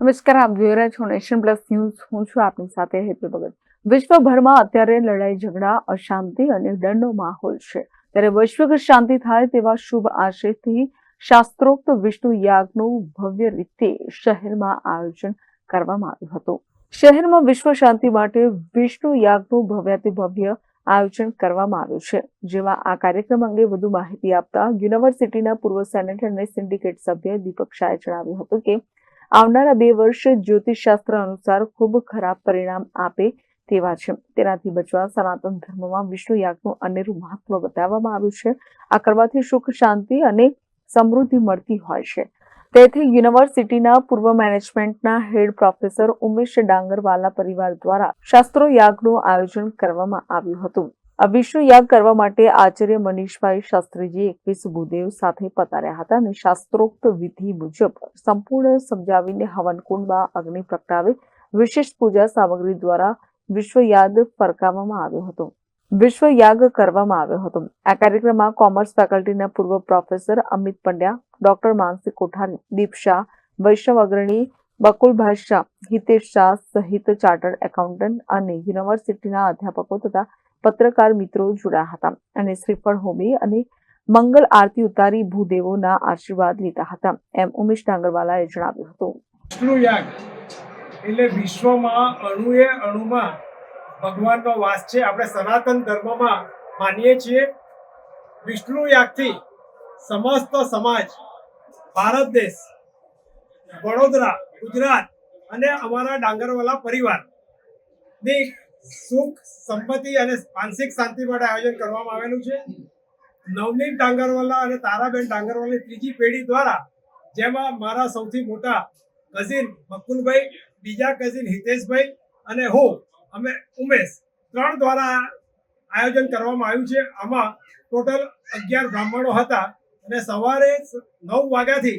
નમસ્કાર, આપ જોઈ રહ્યા છો નેશન પ્લસ ન્યૂઝ. હું છું આપની સાથે હેતુ ભગત. વિશ્વભરમાં અત્યારે લડાઈ, ઝઘડા, અશાંતિ અને દંડનો માહોલ છે. ત્યારે વૈશ્વિક શાંતિ થાય તેવા શુભ આશયથી શાસ્ત્રોક્ત વિષ્ણુ યાગનું ભવ્ય રીતે શહેરમાં આયોજન કરવામાં આવ્યું હતું. શહેરમાં વિશ્વ શાંતિ માટે વિષ્ણુ યાગનું ભવ્યાતિ ભવ્ય આયોજન કરવામાં આવ્યું છે. જેમાં આ કાર્યક્રમ અંગે વધુ માહિતી આપતા યુનિવર્સિટીના પૂર્વ સેનેટર અને સિન્ડિકેટ સભ્ય દીપક શાહે જણાવ્યું હતું કે આવનારા બે વર્ષ જ્યોતિષશાસ્ત્ર અનુસાર ખૂબ ખરાબ પરિણામ આપે તેવા છે. તેનાથી બચવા સનાતન ધર્મમાં વિષ્ણુ યાગનું અનેરું મહત્વ બતાવવામાં આવ્યું છે. આ કરવાથી સુખ, શાંતિ અને સમૃદ્ધિ મળતી હોય છે. તેથી યુનિવર્સિટીના પૂર્વ મેનેજમેન્ટના હેડ પ્રોફેસર ઉમેશ ડાંગરવાલા પરિવાર દ્વારા શાસ્ત્રો યાગનું આયોજન કરવામાં આવ્યું હતું. આ વિષ્ણુ યાગ કરવા માટે આચાર્ય મનીષભાઈ શાસ્ત્રીજી એકવીસ ભૂદેવ સાથે પતાર્યા હતા અને શાસ્ત્રોક્ત વિધિ મુજબ સંપૂર્ણ સમજાવીને હવનકુંડમાં અગ્નિ પ્રગટાવી વિશેષ પૂજા સામગ્રી દ્વારા વિશ્વ યાગ ફરકાવવામાં આવ્યો હતો. વિશ્વ યાગ કરવામાં આવ્યો હતો. આ કાર્યક્રમમાં કોમર્સ ફેકલ્ટીના પૂર્વ પ્રોફેસર અમિત પંડ્યા, ડોક્ટર માનસી કોઠારી, દીપ શાહ, વૈષ્ણવ અગ્રણી બકુલભાઈ શાહ, હિતેશ શાહ સહિત ચાર્ટર્ડ એકાઉન્ટન્ટ અને યુનિવર્સિટીના અધ્યાપકો તથા પત્રકાર મિત્રો જોડાયા હતા અને શ્રીફળ હોમી અને મંગલ આરતી ઉતારી ભૂદેવોના આશીર્વાદ લીધા હતા. એમ ઉમેશ ડાંગરવાલાએ જણાવ્યું હતું. એટલે વિશ્વમાં અણુએ અણુમાં ભગવાનનો વાસ છે. આપણે સનાતન ધર્મમાં માનીએ છીએ. વિષ્ણુ યાગથી સમસ્ત સમાજ, ભારત દેશ, વડોદરા, ગુજરાત અને અમારા ડાંગરવાલા પરિવારની સુખ સંપત્તિ અને માનસિક શાંતિ માટે આયોજન કરવામાં આવેલું છે. નવનીત ડાંગરવાલા અને તારાબેન ડાંગરવાલાની ત્રીજી પેઢી દ્વારા, જેમાં મારા સૌથી મોટા કઝિન બકુલભાઈ બીજા કઝિન હિતેશભાઈ અને હું, અમે ઉમેશ, ત્રણ દ્વારા આયોજન કરવામાં આવ્યું છે. આમાં ટોટલ અગિયાર બ્રાહ્મણો હતા અને સવારે નવ વાગ્યાથી